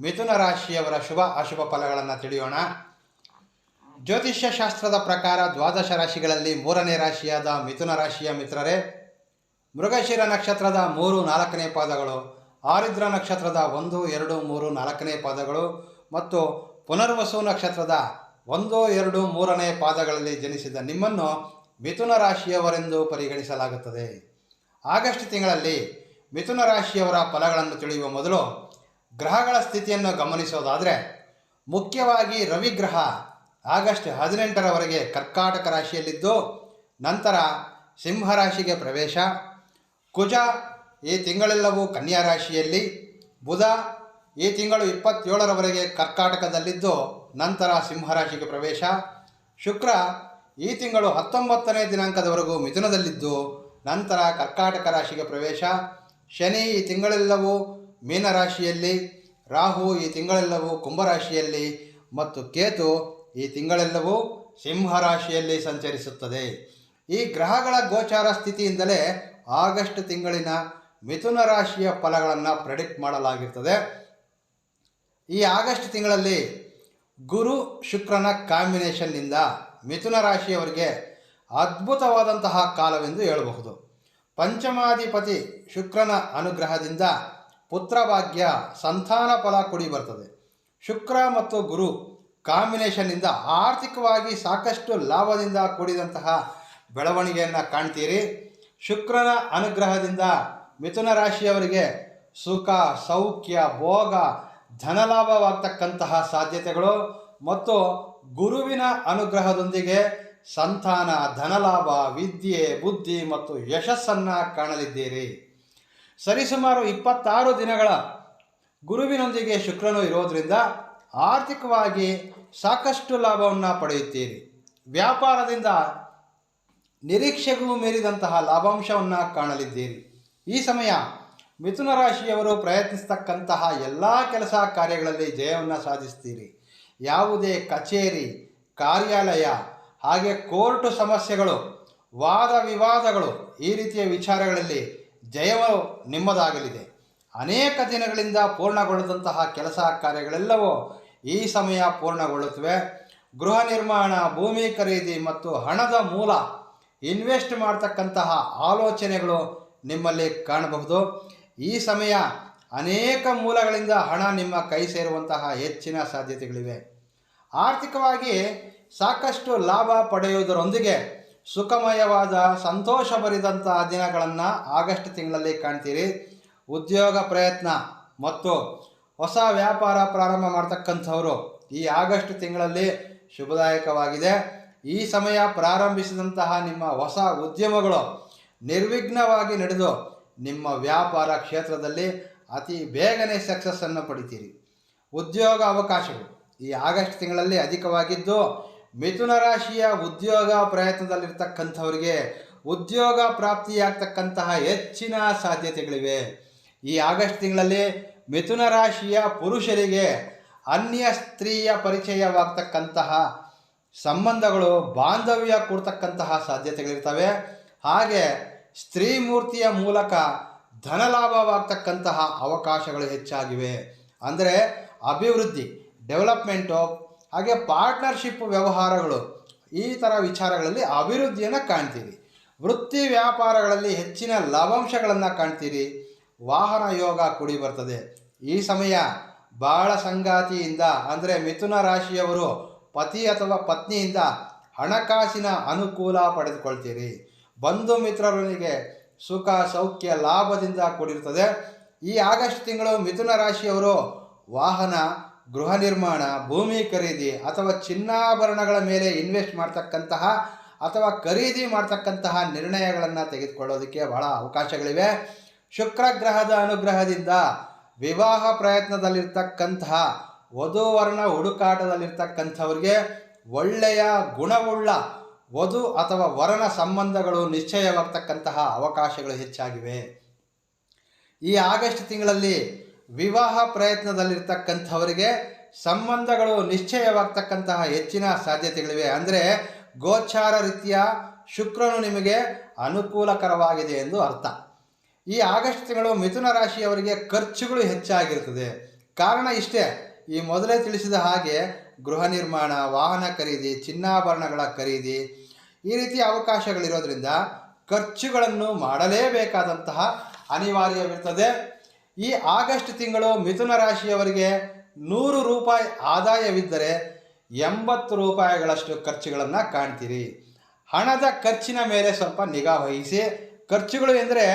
ಮಿಥುನ ರಾಶಿಯವರ ಶುಭ ಅಶುಭ ಫಲಗಳನ್ನು ತಿಳಿಯೋಣ. ಜ್ಯೋತಿಷ್ಯ ಶಾಸ್ತ್ರದ ಪ್ರಕಾರ ದ್ವಾದಶ ರಾಶಿಗಳಲ್ಲಿ ಮೂರನೇ ರಾಶಿಯಾದ ಮಿಥುನ ರಾಶಿಯ ಮಿತ್ರರೇ, ಮೃಗಶಿರ ನಕ್ಷತ್ರದ ಮೂರು ನಾಲ್ಕನೇ ಪಾದಗಳು, ಆರಿದ್ರ ನಕ್ಷತ್ರದ ಒಂದು, ಎರಡು, ಮೂರು ನಾಲ್ಕನೇ ಪಾದಗಳು ಮತ್ತು ಪುನರ್ವಸು ನಕ್ಷತ್ರದ ಒಂದು, ಎರಡು, ಮೂರನೇ ಪಾದಗಳಲ್ಲಿ ಜನಿಸಿದ ನಿಮ್ಮನ್ನು ಮಿಥುನ ರಾಶಿಯವರೆಂದು ಪರಿಗಣಿಸಲಾಗುತ್ತದೆ. ಆಗಸ್ಟ್ ತಿಂಗಳಲ್ಲಿ ಮಿಥುನ ರಾಶಿಯವರ ಫಲಗಳನ್ನು ತಿಳಿಯುವ ಮೊದಲು ಗ್ರಹಗಳ ಸ್ಥಿತಿಯನ್ನು ಗಮನಿಸೋದಾದರೆ, ಮುಖ್ಯವಾಗಿ ರವಿಗ್ರಹ ಆಗಸ್ಟ್ ಹದಿನೆಂಟರವರೆಗೆ ಕರ್ಕಾಟಕ ರಾಶಿಯಲ್ಲಿದ್ದು, ನಂತರ ಸಿಂಹರಾಶಿಗೆ ಪ್ರವೇಶ, ಕುಜ ಈ ತಿಂಗಳೆಲ್ಲವೂ ಕನ್ಯಾ ರಾಶಿಯಲ್ಲಿ, ಬುಧ ಈ ತಿಂಗಳು ಇಪ್ಪತ್ತೇಳರವರೆಗೆ ಕರ್ಕಾಟಕದಲ್ಲಿದ್ದು, ನಂತರ ಸಿಂಹರಾಶಿಗೆ ಪ್ರವೇಶ, ಶುಕ್ರ ಈ ತಿಂಗಳು ಹತ್ತೊಂಬತ್ತನೇ ದಿನಾಂಕದವರೆಗೂ ಮಿಥುನದಲ್ಲಿದ್ದು, ನಂತರ ಕರ್ಕಾಟಕ ರಾಶಿಗೆ ಪ್ರವೇಶ, ಶನಿ ಈ ತಿಂಗಳೆಲ್ಲವೂ ಮೀನರಾಶಿಯಲ್ಲಿ ರಾಹು ಈ ತಿಂಗಳೆಲ್ಲವೂ ಕುಂಭರಾಶಿಯಲ್ಲಿ ಮತ್ತು ಕೇತು ಈ ತಿಂಗಳೆಲ್ಲವೂ ಸಿಂಹರಾಶಿಯಲ್ಲಿ ಸಂಚರಿಸುತ್ತದೆ. ಈ ಗ್ರಹಗಳ ಗೋಚಾರ ಸ್ಥಿತಿಯಿಂದಲೇ ಆಗಸ್ಟ್ ತಿಂಗಳಿನ ಮಿಥುನ ರಾಶಿಯ ಫಲಗಳನ್ನು ಪ್ರೆಡಿಕ್ಟ್ ಮಾಡಲಾಗಿರ್ತದೆ. ಈ ಆಗಸ್ಟ್ ತಿಂಗಳಲ್ಲಿ ಗುರು ಶುಕ್ರನ ಕಾಂಬಿನೇಷನ್ನಿಂದ ಮಿಥುನ ರಾಶಿಯವರಿಗೆ ಅದ್ಭುತವಾದಂತಹ ಕಾಲವೆಂದು ಹೇಳಬಹುದು. ಪಂಚಮಾಧಿಪತಿ ಶುಕ್ರನ ಅನುಗ್ರಹದಿಂದ ಪುತ್ರಭಾಗ್ಯ, ಸಂತಾನ ಫಲ ಕೊಡಿ ಬರ್ತದೆ. ಶುಕ್ರ ಮತ್ತು ಗುರು ಕಾಂಬಿನೇಷನ್ನಿಂದ ಆರ್ಥಿಕವಾಗಿ ಸಾಕಷ್ಟು ಲಾಭದಿಂದ ಕೂಡಿದಂತಹ ಬೆಳವಣಿಗೆಯನ್ನು ಕಾಣ್ತೀರಿ. ಶುಕ್ರನ ಅನುಗ್ರಹದಿಂದ ಮಿಥುನ ರಾಶಿಯವರಿಗೆ ಸುಖ, ಸೌಖ್ಯ, ಭೋಗ ಧನಲಾಭವಾಗ್ತಕ್ಕಂತಹ ಸಾಧ್ಯತೆಗಳು. ಮತ್ತು ಗುರುವಿನ ಅನುಗ್ರಹದೊಂದಿಗೆ ಸಂತಾನ ಧನಲಾಭ ವಿದ್ಯೆ, ಬುದ್ಧಿ ಮತ್ತು ಯಶಸ್ಸನ್ನು ಕಾಣಲಿದ್ದೀರಿ. ಸರಿಸುಮಾರು ಇಪ್ಪತ್ತಾರು ದಿನಗಳ ಗುರುವಿನೊಂದಿಗೆ ಶುಕ್ರನು ಇರೋದರಿಂದ ಆರ್ಥಿಕವಾಗಿ ಸಾಕಷ್ಟು ಲಾಭವನ್ನು ಪಡೆಯುತ್ತೀರಿ. ವ್ಯಾಪಾರದಿಂದ ನಿರೀಕ್ಷೆಗೂ ಮೀರಿದಂತಹ ಲಾಭಾಂಶವನ್ನು ಕಾಣಲಿದ್ದೀರಿ. ಈ ಸಮಯ ಮಿಥುನ ರಾಶಿಯವರು ಪ್ರಯತ್ನಿಸ್ತಕ್ಕಂತಹ ಎಲ್ಲ ಕೆಲಸ ಕಾರ್ಯಗಳಲ್ಲಿ ಜಯವನ್ನು ಸಾಧಿಸ್ತೀರಿ. ಯಾವುದೇ ಕಚೇರಿ, ಕಾರ್ಯಾಲಯ, ಹಾಗೆ ಕೋರ್ಟು ಸಮಸ್ಯೆಗಳು, ವಾದ ವಿವಾದಗಳು ಈ ರೀತಿಯ ವಿಚಾರಗಳಲ್ಲಿ ಜಯವು ನಿಮ್ಮದಾಗಲಿದೆ. ಅನೇಕ ದಿನಗಳಿಂದ ಪೂರ್ಣಗೊಳ್ಳದಂತಹ ಕೆಲಸ ಕಾರ್ಯಗಳೆಲ್ಲವೂ ಈ ಸಮಯ ಪೂರ್ಣಗೊಳ್ಳುತ್ತವೆ. ಗೃಹ ನಿರ್ಮಾಣ, ಭೂಮಿ ಖರೀದಿ ಮತ್ತು ಹಣದ ಮೂಲ ಇನ್ವೆಸ್ಟ್ ಮಾಡ್ತಕ್ಕಂತಹ ಆಲೋಚನೆಗಳು ನಿಮ್ಮಲ್ಲಿ ಕಾಣಬಹುದು. ಈ ಸಮಯ ಅನೇಕ ಮೂಲಗಳಿಂದ ಹಣ ನಿಮ್ಮ ಕೈ ಸೇರುವಂತಹ ಹೆಚ್ಚಿನ ಸಾಧ್ಯತೆಗಳಿವೆ. ಆರ್ಥಿಕವಾಗಿ ಸಾಕಷ್ಟು ಲಾಭ ಪಡೆಯುವುದರೊಂದಿಗೆ ಸುಖಮಯವಾದ, ಸಂತೋಷ ಬರಿದಂತಹ ದಿನಗಳನ್ನು ಆಗಸ್ಟ್ ತಿಂಗಳಲ್ಲಿ ಕಾಣ್ತೀರಿ. ಉದ್ಯೋಗ ಪ್ರಯತ್ನ ಮತ್ತು ಹೊಸ ವ್ಯಾಪಾರ ಪ್ರಾರಂಭ ಮಾಡ್ತಕ್ಕಂಥವರು ಈ ಆಗಸ್ಟ್ ತಿಂಗಳಲ್ಲಿ ಶುಭದಾಯಕವಾಗಿದೆ. ಈ ಸಮಯ ಪ್ರಾರಂಭಿಸಿದಂತಹ ನಿಮ್ಮ ಹೊಸ ಉದ್ಯಮಗಳು ನಿರ್ವಿಘ್ನವಾಗಿ ನಡೆದು ನಿಮ್ಮ ವ್ಯಾಪಾರ ಕ್ಷೇತ್ರದಲ್ಲಿ ಅತಿ ಬೇಗನೆ ಸಕ್ಸಸ್ಸನ್ನು ಪಡಿತೀರಿ. ಉದ್ಯೋಗ ಅವಕಾಶಗಳು ಈ ಆಗಸ್ಟ್ ತಿಂಗಳಲ್ಲಿ ಅಧಿಕವಾಗಿದ್ದು ಮಿಥುನ ರಾಶಿಯ ಉದ್ಯೋಗ ಪ್ರಯತ್ನದಲ್ಲಿರ್ತಕ್ಕಂಥವರಿಗೆ ಉದ್ಯೋಗ ಪ್ರಾಪ್ತಿಯಾಗ್ತಕ್ಕಂತಹ ಹೆಚ್ಚಿನ ಸಾಧ್ಯತೆಗಳಿವೆ. ಈ ಆಗಸ್ಟ್ ತಿಂಗಳಲ್ಲಿ ಮಿಥುನ ರಾಶಿಯ ಪುರುಷರಿಗೆ ಅನ್ಯ ಸ್ತ್ರೀಯ ಪರಿಚಯವಾಗ್ತಕ್ಕಂತಹ ಸಂಬಂಧಗಳು, ಬಾಂಧವ್ಯ ಕೊಡ್ತಕ್ಕಂತಹ ಸಾಧ್ಯತೆಗಳಿರ್ತವೆ. ಹಾಗೆ ಸ್ತ್ರೀ ಮೂರ್ತಿಯ ಮೂಲಕ ಧನಲಾಭವಾಗ್ತಕ್ಕಂತಹ ಅವಕಾಶಗಳು ಹೆಚ್ಚಾಗಿವೆ. ಅಂದರೆ ಅಭಿವೃದ್ಧಿ ಡೆವಲಪ್ಮೆಂಟು ಹಾಗೆ ಪಾರ್ಟ್ನರ್ಶಿಪ್ ವ್ಯವಹಾರಗಳು, ಈ ಥರ ವಿಚಾರಗಳಲ್ಲಿ ಅಭಿವೃದ್ಧಿಯನ್ನು ಕಾಣ್ತೀರಿ. ವೃತ್ತಿ ವ್ಯಾಪಾರಗಳಲ್ಲಿ ಹೆಚ್ಚಿನ ಲಾಭಾಂಶಗಳನ್ನು ಕಾಣ್ತೀರಿ. ವಾಹನ ಯೋಗ ಕೂಡಿ ಬರ್ತದೆ. ಈ ಸಮಯ ಬಾಳ ಸಂಗಾತಿಯಿಂದ, ಅಂದರೆ ಮಿಥುನ ರಾಶಿಯವರು ಪತಿ ಅಥವಾ ಪತ್ನಿಯಿಂದ ಹಣಕಾಸಿನ ಅನುಕೂಲ ಪಡೆದುಕೊಳ್ತೀರಿ. ಬಂಧು ಮಿತ್ರರೊಂದಿಗೆ ಸುಖ, ಸೌಖ್ಯ, ಲಾಭದಿಂದ ಕೂಡಿರ್ತದೆ. ಈ ಆಗಸ್ಟ್ ತಿಂಗಳು ಮಿಥುನ ರಾಶಿಯವರು ವಾಹನ ಗೃಹ ನಿರ್ಮಾಣ, ಭೂಮಿ ಖರೀದಿ ಅಥವಾ ಚಿನ್ನಾಭರಣಗಳ ಮೇಲೆ ಇನ್ವೆಸ್ಟ್ ಮಾಡ್ತಕ್ಕಂತಹ ಅಥವಾ ಖರೀದಿ ಮಾಡ್ತಕ್ಕಂತಹ ನಿರ್ಣಯಗಳನ್ನು ತೆಗೆದುಕೊಳ್ಳೋದಕ್ಕೆ ಬಹಳ ಅವಕಾಶಗಳಿವೆ. ಶುಕ್ರ ಗ್ರಹದ ಅನುಗ್ರಹದಿಂದ ವಿವಾಹ ಪ್ರಯತ್ನದಲ್ಲಿರ್ತಕ್ಕಂತಹ ವಧುವರ್ಣ ಹುಡುಕಾಟದಲ್ಲಿರ್ತಕ್ಕಂಥವ್ರಿಗೆ ಒಳ್ಳೆಯ ಗುಣವುಳ್ಳ ವಧು ಅಥವಾ ವರನ ಸಂಬಂಧಗಳು ನಿಶ್ಚಯವಾಗ್ತಕ್ಕಂತಹ ಅವಕಾಶಗಳು ಹೆಚ್ಚಾಗಿವೆ. ಈ ಆಗಸ್ಟ್ ತಿಂಗಳಲ್ಲಿ ವಿವಾಹ ಪ್ರಯತ್ನದಲ್ಲಿರ್ತಕ್ಕಂಥವರಿಗೆ ಸಂಬಂಧಗಳು ನಿಶ್ಚಯವಾಗ್ತಕ್ಕಂತಹ ಹೆಚ್ಚಿನ ಸಾಧ್ಯತೆಗಳಿವೆ. ಅಂದರೆ ಗೋಚಾರ ರೀತಿಯ ಶುಕ್ರನು ನಿಮಗೆ ಅನುಕೂಲಕರವಾಗಿದೆ ಎಂದು ಅರ್ಥ. ಈ ಆಗಸ್ಟ್ ತಿಂಗಳು ಮಿಥುನ ರಾಶಿಯವರಿಗೆ ಖರ್ಚುಗಳು ಹೆಚ್ಚಾಗಿರುತ್ತದೆ ಕಾರಣ ಇಷ್ಟೇ. ಈ ಮೊದಲೇ ತಿಳಿಸಿದ ಹಾಗೆ ಗೃಹ ನಿರ್ಮಾಣ, ವಾಹನ ಖರೀದಿ, ಚಿನ್ನಾಭರಣಗಳ ಖರೀದಿ, ಈ ರೀತಿಯ ಅವಕಾಶಗಳಿರೋದ್ರಿಂದ ಖರ್ಚುಗಳನ್ನು ಮಾಡಲೇಬೇಕಾದಂತಹ ಅನಿವಾರ್ಯವಿರ್ತದೆ. ಈ ಆಗಸ್ಟ್ ತಿಂಗಳು ಮಿಥುನ ರಾಶಿಯವರಿಗೆ ನೂರು ರೂಪಾಯಿ ಆದಾಯವಿದ್ದರೆ ಎಂಬತ್ತು ರೂಪಾಯಿಗಳಷ್ಟು ಖರ್ಚುಗಳನ್ನು ಕಾಣ್ತೀರಿ. ಹಣದ ಖರ್ಚಿನ ಮೇಲೆ ಸ್ವಲ್ಪ ನಿಗಾ ವಹಿಸಿ. ಖರ್ಚುಗಳು ಎಂದರೆ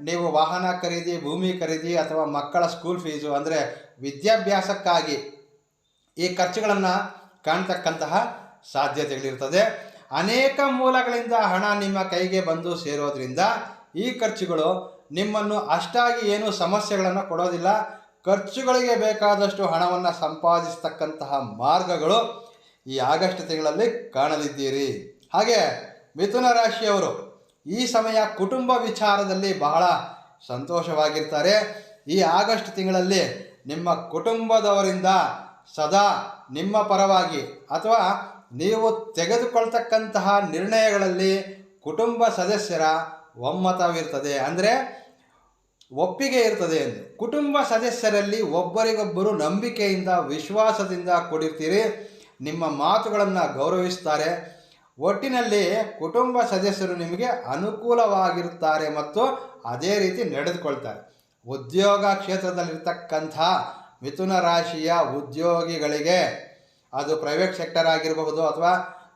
ನೀವು ವಾಹನ ಖರೀದಿ, ಭೂಮಿ ಖರೀದಿ ಅಥವಾ ಮಕ್ಕಳ ಸ್ಕೂಲ್ ಫೀಸು ಅಂದರೆ ವಿದ್ಯಾಭ್ಯಾಸಕ್ಕಾಗಿ ಈ ಖರ್ಚುಗಳನ್ನು ಕಾಣ್ತಕ್ಕಂತಹ ಸಾಧ್ಯತೆಗಳಿರ್ತದೆ. ಅನೇಕ ಮೂಲಗಳಿಂದ ಹಣ ನಿಮ್ಮ ಕೈಗೆ ಬಂದು ಸೇರೋದ್ರಿಂದ ಈ ಖರ್ಚುಗಳು ನಿಮ್ಮನ್ನು ಅಷ್ಟಾಗಿ ಏನು ಸಮಸ್ಯೆಗಳನ್ನು ಕೊಡೋದಿಲ್ಲ. ಖರ್ಚುಗಳಿಗೆ ಬೇಕಾದಷ್ಟು ಹಣವನ್ನು ಸಂಪಾದಿಸತಕ್ಕಂತಹ ಮಾರ್ಗಗಳು ಈ ಆಗಸ್ಟ್ ತಿಂಗಳಲ್ಲಿ ಕಾಣಲಿದ್ದೀರಿ. ಹಾಗೆ ಮಿಥುನ ರಾಶಿಯವರು ಈ ಸಮಯ ಕುಟುಂಬ ವಿಚಾರದಲ್ಲಿ ಬಹಳ ಸಂತೋಷವಾಗಿರ್ತಾರೆ. ಈ ಆಗಸ್ಟ್ ತಿಂಗಳಲ್ಲಿ ನಿಮ್ಮ ಕುಟುಂಬದವರಿಂದ ಸದಾ ನಿಮ್ಮ ಪರವಾಗಿ ಅಥವಾ ನೀವು ತೆಗೆದುಕೊಳ್ತಕ್ಕಂತಹ ನಿರ್ಣಯಗಳಲ್ಲಿ ಕುಟುಂಬ ಸದಸ್ಯರ ಒಮ್ಮತವಿರ್ತದೆ ಅಂದರೆ ಒಪ್ಪಿಗೆ ಇರ್ತದೆ ಎಂದು. ಕುಟುಂಬ ಸದಸ್ಯರಲ್ಲಿ ಒಬ್ಬರಿಗೊಬ್ಬರು ನಂಬಿಕೆಯಿಂದ, ವಿಶ್ವಾಸದಿಂದ ಕೂಡಿರ್ತೀರಿ, ನಿಮ್ಮ ಮಾತುಗಳನ್ನು ಗೌರವಿಸ್ತಾರೆ. ಒಟ್ಟಿನಲ್ಲಿ ಕುಟುಂಬ ಸದಸ್ಯರು ನಿಮಗೆ ಅನುಕೂಲವಾಗಿರುತ್ತಾರೆ ಮತ್ತು ಅದೇ ರೀತಿ ನಡೆದುಕೊಳ್ತಾರೆ. ಉದ್ಯೋಗ ಕ್ಷೇತ್ರದಲ್ಲಿರ್ತಕ್ಕಂಥ ಮಿಥುನ ರಾಶಿಯ ಉದ್ಯೋಗಿಗಳಿಗೆ ಅದು ಪ್ರೈವೇಟ್ ಸೆಕ್ಟರ್ ಆಗಿರಬಹುದು ಅಥವಾ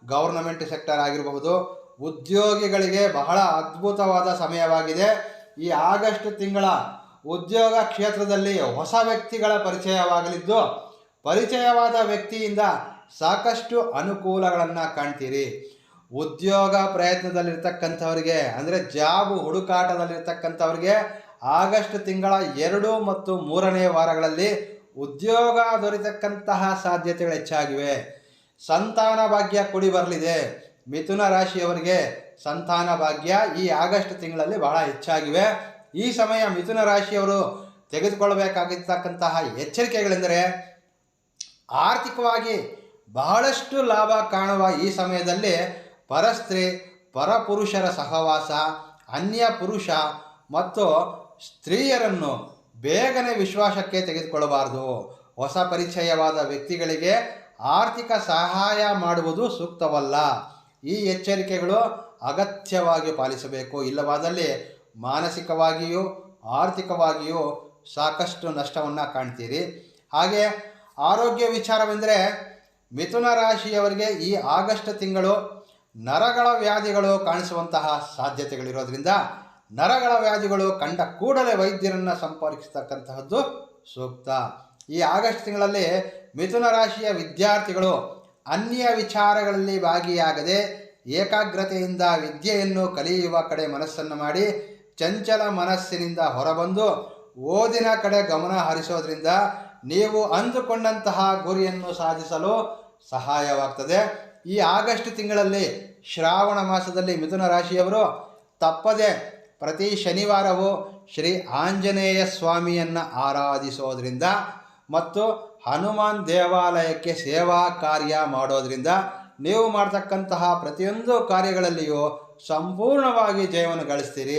ಗೌರ್ನಮೆಂಟ್ ಸೆಕ್ಟರ್ ಆಗಿರಬಹುದು ಉದ್ಯೋಗಿಗಳಿಗೆ ಬಹಳ ಅದ್ಭುತವಾದ ಸಮಯವಾಗಿದೆ. ಈ ಆಗಸ್ಟ್ ತಿಂಗಳ ಉದ್ಯೋಗ ಕ್ಷೇತ್ರದಲ್ಲಿ ಹೊಸ ವ್ಯಕ್ತಿಗಳ ಪರಿಚಯವಾಗಲಿದ್ದು, ಪರಿಚಯವಾದ ವ್ಯಕ್ತಿಯಿಂದ ಸಾಕಷ್ಟು ಅನುಕೂಲಗಳನ್ನು ಕಾಣ್ತೀರಿ. ಉದ್ಯೋಗ ಪ್ರಯತ್ನದಲ್ಲಿರ್ತಕ್ಕಂಥವ್ರಿಗೆ, ಅಂದರೆ ಜಾಬ್ ಹುಡುಕಾಟದಲ್ಲಿರ್ತಕ್ಕಂಥವ್ರಿಗೆ ಆಗಸ್ಟ್ ತಿಂಗಳ ಎರಡು ಮತ್ತು ಮೂರನೇ ವಾರಗಳಲ್ಲಿ ಉದ್ಯೋಗ ದೊರೆತಕ್ಕಂತಹ ಸಾಧ್ಯತೆಗಳು ಹೆಚ್ಚಾಗಿವೆ. ಸಂತಾನ ಭಾಗ್ಯ ಕುಡಿ ಬರಲಿದೆ. ಮಿಥುನ ರಾಶಿಯವರಿಗೆ ಸಂತಾನ ಭಾಗ್ಯ ಈ ಆಗಸ್ಟ್ ತಿಂಗಳಲ್ಲಿ ಬಹಳ ಹೆಚ್ಚಾಗಿವೆ. ಈ ಸಮಯ ಮಿಥುನ ರಾಶಿಯವರು ತೆಗೆದುಕೊಳ್ಳಬೇಕಾಗಿರ್ತಕ್ಕಂತಹ ಎಚ್ಚರಿಕೆಗಳೆಂದರೆ ಆರ್ಥಿಕವಾಗಿ ಬಹಳಷ್ಟು ಲಾಭ ಕಾಣುವ ಈ ಸಮಯದಲ್ಲಿ ಪರಸ್ತ್ರೀ, ಪರಪುರುಷರ ಸಹವಾಸ, ಅನ್ಯ ಪುರುಷ ಮತ್ತು ಸ್ತ್ರೀಯರನ್ನು ಬೇಗನೆ ವಿಶ್ವಾಸಕ್ಕೆ ತೆಗೆದುಕೊಳ್ಳಬಾರದು. ಹೊಸ ಪರಿಚಯವಾದ ವ್ಯಕ್ತಿಗಳಿಗೆ ಆರ್ಥಿಕ ಸಹಾಯ ಮಾಡುವುದು ಸೂಕ್ತವಲ್ಲ. ಈ ಎಚ್ಚರಿಕೆಗಳು ಅಗತ್ಯವಾಗಿ ಪಾಲಿಸಬೇಕು. ಇಲ್ಲವಾದಲ್ಲಿ ಮಾನಸಿಕವಾಗಿಯೂ ಆರ್ಥಿಕವಾಗಿಯೂ ಸಾಕಷ್ಟು ನಷ್ಟವನ್ನು ಕಾಣ್ತೀರಿ. ಹಾಗೆ ಆರೋಗ್ಯ ವಿಚಾರವೆಂದರೆ ಮಿಥುನ ರಾಶಿಯವರಿಗೆ ಈ ಆಗಸ್ಟ್ ತಿಂಗಳು ನರಗಳ ವ್ಯಾಧಿಗಳು ಕಾಣಿಸುವಂತಹ ಸಾಧ್ಯತೆಗಳಿರೋದ್ರಿಂದ ನರಗಳ ವ್ಯಾಧಿಗಳು ಕಂಡ ಕೂಡಲೇ ವೈದ್ಯರನ್ನು ಸಂಪರ್ಕಿಸ್ತಕ್ಕಂತಹದ್ದು ಸೂಕ್ತ. ಈ ಆಗಸ್ಟ್ ತಿಂಗಳಲ್ಲಿ ಮಿಥುನ ರಾಶಿಯ ವಿದ್ಯಾರ್ಥಿಗಳು ಅನ್ಯ ವಿಚಾರಗಳಲ್ಲಿ ಭಾಗಿಯಾಗದೆ ಏಕಾಗ್ರತೆಯಿಂದ ವಿದ್ಯೆಯನ್ನು ಕಲಿಯುವ ಕಡೆ ಮನಸ್ಸನ್ನು ಮಾಡಿ ಚಂಚಲ ಮನಸ್ಸಿನಿಂದ ಹೊರಬಂದು ಓದಿನ ಕಡೆ ಗಮನ ಹರಿಸೋದ್ರಿಂದ ನೀವು ಅಂದುಕೊಂಡಂತಹ ಗುರಿಯನ್ನು ಸಾಧಿಸಲು ಸಹಾಯವಾಗ್ತದೆ. ಈ ಆಗಸ್ಟ್ ತಿಂಗಳಲ್ಲಿ ಶ್ರಾವಣ ಮಾಸದಲ್ಲಿ ಮಿಥುನ ರಾಶಿಯವರು ತಪ್ಪದೆ ಪ್ರತಿ ಶನಿವಾರವೂ ಶ್ರೀ ಆಂಜನೇಯ ಸ್ವಾಮಿಯನ್ನು ಆರಾಧಿಸೋದ್ರಿಂದ ಮತ್ತು ಹನುಮಾನ್ ದೇವಾಲಯಕ್ಕೆ ಸೇವಾ ಕಾರ್ಯ ಮಾಡೋದ್ರಿಂದ ನೀವು ಮಾಡ್ತಕ್ಕಂತಹ ಪ್ರತಿಯೊಂದು ಕಾರ್ಯಗಳಲ್ಲಿಯೂ ಸಂಪೂರ್ಣವಾಗಿ ಜಯವನ್ನು ಗಳಿಸ್ತೀರಿ.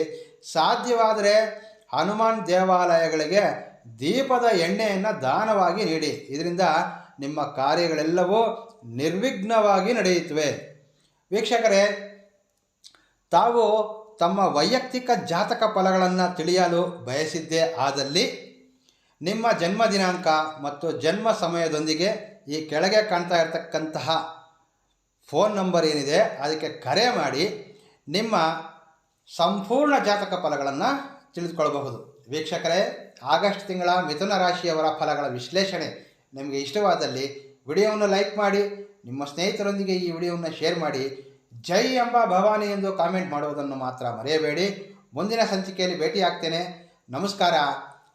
ಸಾಧ್ಯವಾದರೆ ಹನುಮಾನ್ ದೇವಾಲಯಗಳಿಗೆ ದೀಪದ ಎಣ್ಣೆಯನ್ನು ದಾನವಾಗಿ ನೀಡಿ. ಇದರಿಂದ ನಿಮ್ಮ ಕಾರ್ಯಗಳೆಲ್ಲವೂ ನಿರ್ವಿಘ್ನವಾಗಿ ನಡೆಯುತ್ತವೆ. ವೀಕ್ಷಕರೇ, ತಾವು ತಮ್ಮ ವೈಯಕ್ತಿಕ ಜಾತಕ ಫಲಗಳನ್ನು ತಿಳಿಯಲು ಬಯಸಿದ್ದೇ ಆದಲ್ಲಿ ನಿಮ್ಮ ಜನ್ಮ ದಿನಾಂಕ ಮತ್ತು ಜನ್ಮ ಸಮಯದೊಂದಿಗೆ ಈ ಕೆಳಗೆ ಕಾಣ್ತಾ ಇರತಕ್ಕಂತಹ ಫೋನ್ ನಂಬರ್ ಏನಿದೆ, ಅದಕ್ಕೆ ಕರೆ ಮಾಡಿ ನಿಮ್ಮ ಸಂಪೂರ್ಣ ಜಾತಕ ಫಲಗಳನ್ನು ತಿಳಿದುಕೊಳ್ಳಬಹುದು. ವೀಕ್ಷಕರೇ, ಆಗಸ್ಟ್ ತಿಂಗಳ ಮಿಥುನ ರಾಶಿಯವರ ಫಲಗಳ ವಿಶ್ಲೇಷಣೆ ನಿಮಗೆ ಇಷ್ಟವಾದಲ್ಲಿ ವಿಡಿಯೋವನ್ನು ಲೈಕ್ ಮಾಡಿ, ನಿಮ್ಮ ಸ್ನೇಹಿತರೊಂದಿಗೆ ಈ ವಿಡಿಯೋವನ್ನು ಶೇರ್ ಮಾಡಿ, ಜೈ ಎಂಬ ಭವಾನಿ ಎಂದು ಕಾಮೆಂಟ್ ಮಾಡುವುದನ್ನು ಮಾತ್ರ ಮರೆಯಬೇಡಿ. ಮುಂದಿನ ಸಂಚಿಕೆಯಲ್ಲಿ ಭೇಟಿಯಾಗ್ತೇನೆ. ನಮಸ್ಕಾರ.